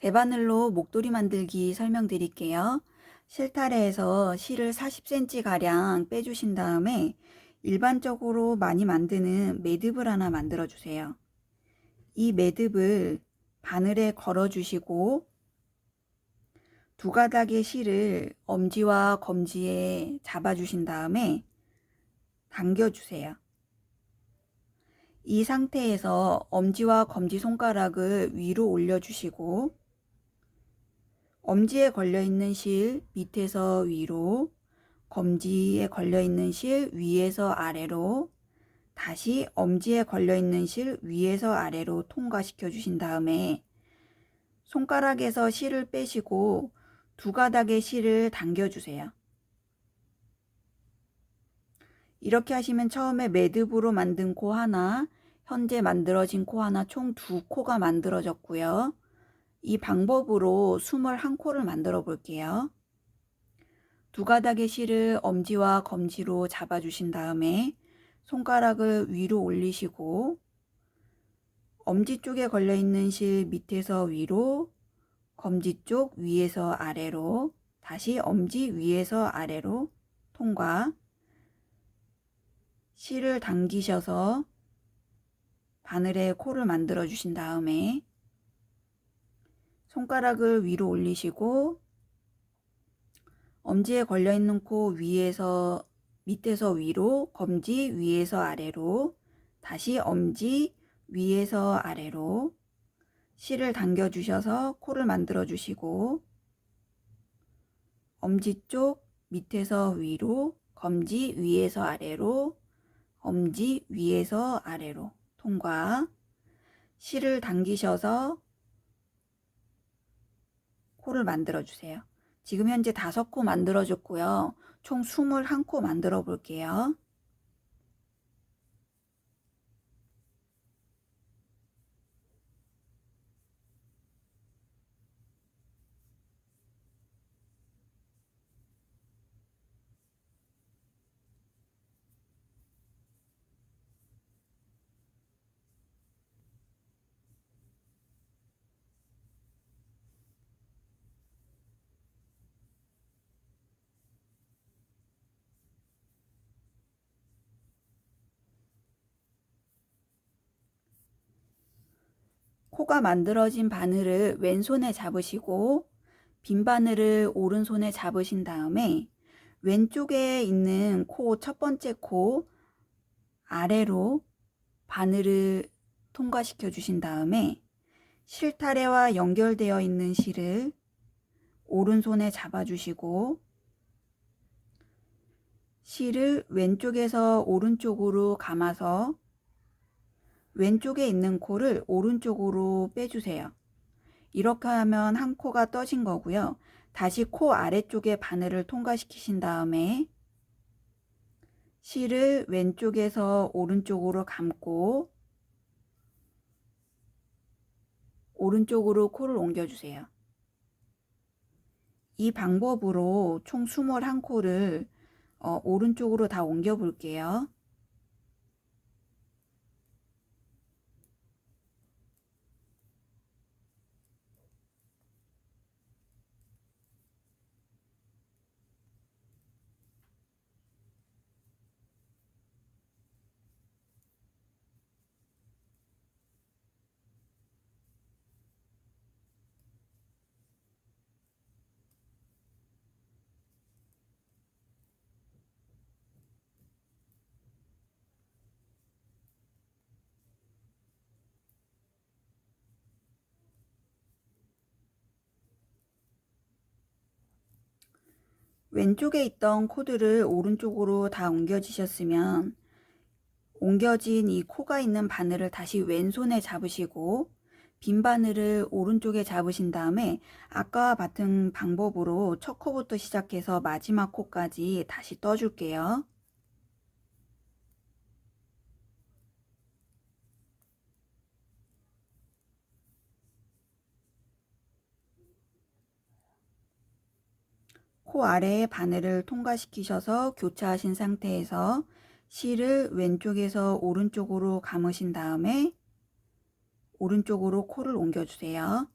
대바늘로 목도리 만들기 설명드릴게요. 실타래에서 실을 40cm가량 빼주신 다음에 일반적으로 많이 만드는 매듭을 하나 만들어 주세요. 이 매듭을 바늘에 걸어 주시고 두 가닥의 실을 엄지와 검지에 잡아 주신 다음에 당겨 주세요. 이 상태에서 엄지와 검지 손가락을 위로 올려 주시고 엄지에 걸려 있는 실 밑에서 위로, 검지에 걸려 있는 실 위에서 아래로, 다시 엄지에 걸려 있는 실 위에서 아래로 통과시켜 주신 다음에 손가락에서 실을 빼시고 두 가닥의 실을 당겨 주세요. 이렇게 하시면 처음에 매듭으로 만든 코 하나, 현재 만들어진 코 하나 총 두 코가 만들어졌고요. 이 방법으로 21코를 만들어 볼게요. 두 가닥의 실을 엄지와 검지로 잡아주신 다음에 손가락을 위로 올리시고 엄지 쪽에 걸려있는 실 밑에서 위로 검지 쪽 위에서 아래로 다시 엄지 위에서 아래로 통과 실을 당기셔서 바늘에 코를 만들어 주신 다음에 손가락을 위로 올리시고 엄지에 걸려 있는 코 위에서 밑에서 위로, 검지 위에서 아래로, 다시 엄지 위에서 아래로 실을 당겨 주셔서 코를 만들어 주시고 엄지 쪽 밑에서 위로, 검지 위에서 아래로, 엄지 위에서 아래로 통과. 실을 당기셔서 코를 만들어 주세요. 지금 현재 다섯 코 만들어 줬고요. 총 21코 만들어 볼게요. 코가 만들어진 바늘을 왼손에 잡으시고 빈 바늘을 오른손에 잡으신 다음에 왼쪽에 있는 코 첫 번째 코 아래로 바늘을 통과시켜 주신 다음에 실타래와 연결되어 있는 실을 오른손에 잡아주시고 실을 왼쪽에서 오른쪽으로 감아서 왼쪽에 있는 코를 오른쪽으로 빼주세요. 이렇게 하면 한 코가 떠진 거고요. 다시 코 아래쪽에 바늘을 통과시키신 다음에 실을 왼쪽에서 오른쪽으로 감고 오른쪽으로 코를 옮겨주세요. 이 방법으로 총 21코를 어, 오른쪽으로 다 옮겨 볼게요. 왼쪽에 있던 코드를 오른쪽으로 다 옮겨지셨으면 옮겨진 이 코가 있는 바늘을 다시 왼손에 잡으시고 빈 바늘을 오른쪽에 잡으신 다음에 아까와 같은 방법으로 첫 코부터 시작해서 마지막 코까지 다시 떠줄게요. 코 아래에 바늘을 통과시키셔서 교차하신 상태에서 실을 왼쪽에서 오른쪽으로 감으신 다음에 오른쪽으로 코를 옮겨주세요.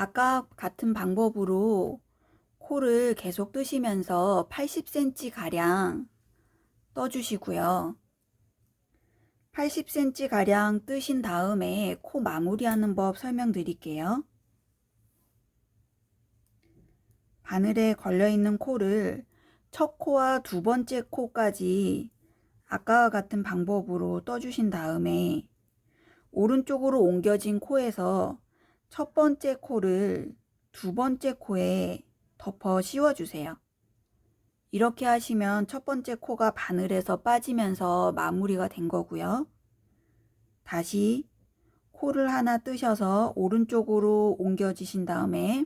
아까 같은 방법으로 코를 계속 뜨시면서 80cm 가량 떠주시고요. 80cm 가량 뜨신 다음에 코 마무리하는 법 설명드릴게요. 바늘에 걸려있는 코를 첫 코와 두 번째 코까지 아까와 같은 방법으로 떠주신 다음에 오른쪽으로 옮겨진 코에서 첫 번째 코를 두 번째 코에 덮어 씌워주세요. 이렇게 하시면 첫 번째 코가 바늘에서 빠지면서 마무리가 된 거고요. 다시 코를 하나 뜨셔서 오른쪽으로 옮겨지신 다음에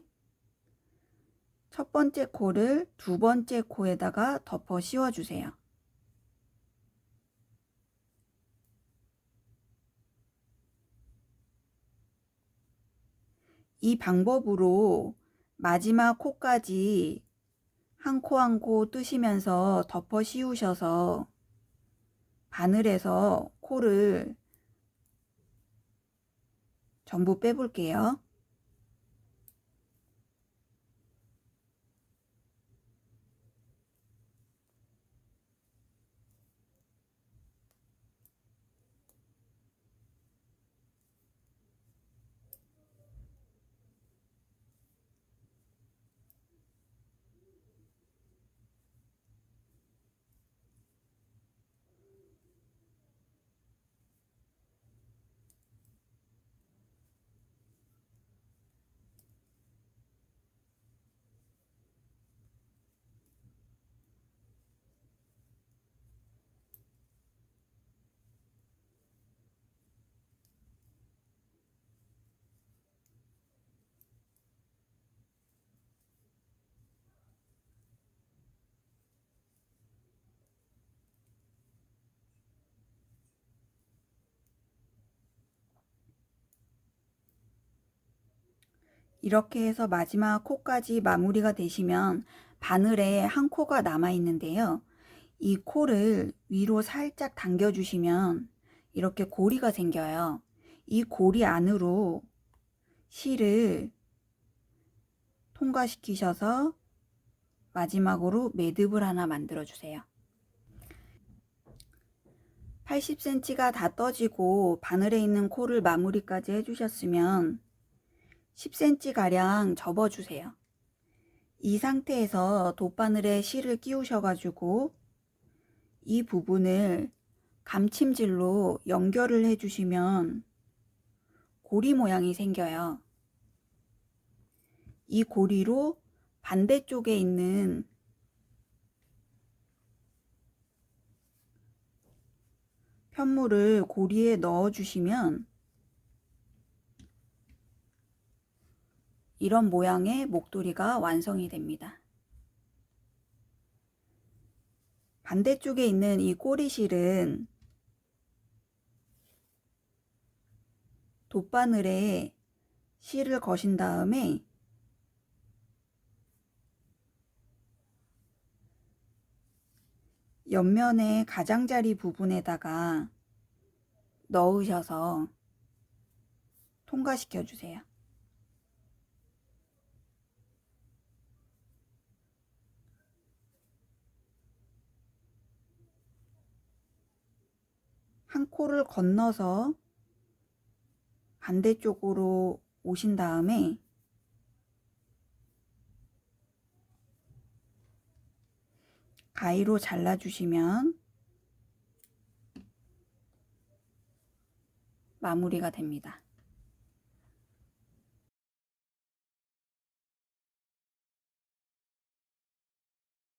첫 번째 코를 두 번째 코에다가 덮어 씌워주세요. 이 방법으로 마지막 코까지 한 코 한 코 뜨시면서 덮어 씌우셔서 바늘에서 코를 전부 빼볼게요. 이렇게 해서 마지막 코까지 마무리가 되시면 바늘에 한 코가 남아 있는데요. 이 코를 위로 살짝 당겨 주시면 이렇게 고리가 생겨요. 이 고리 안으로 실을 통과시키셔서 마지막으로 매듭을 하나 만들어 주세요. 80cm가 다 떠지고 바늘에 있는 코를 마무리까지 해주셨으면 10cm 가량 접어주세요. 이 상태에서 돗바늘에 실을 끼우셔가지고 이 부분을 감침질로 연결을 해주시면 고리 모양이 생겨요. 이 고리로 반대쪽에 있는 편물을 고리에 넣어 주시면 이런 모양의 목도리가 완성이 됩니다. 반대쪽에 있는 이 꼬리실은 돗바늘에 실을 거신 다음에 옆면의 가장자리 부분에다가 넣으셔서 통과시켜 주세요. 코를 건너서 반대쪽으로 오신 다음에 가위로 잘라주시면 마무리가 됩니다.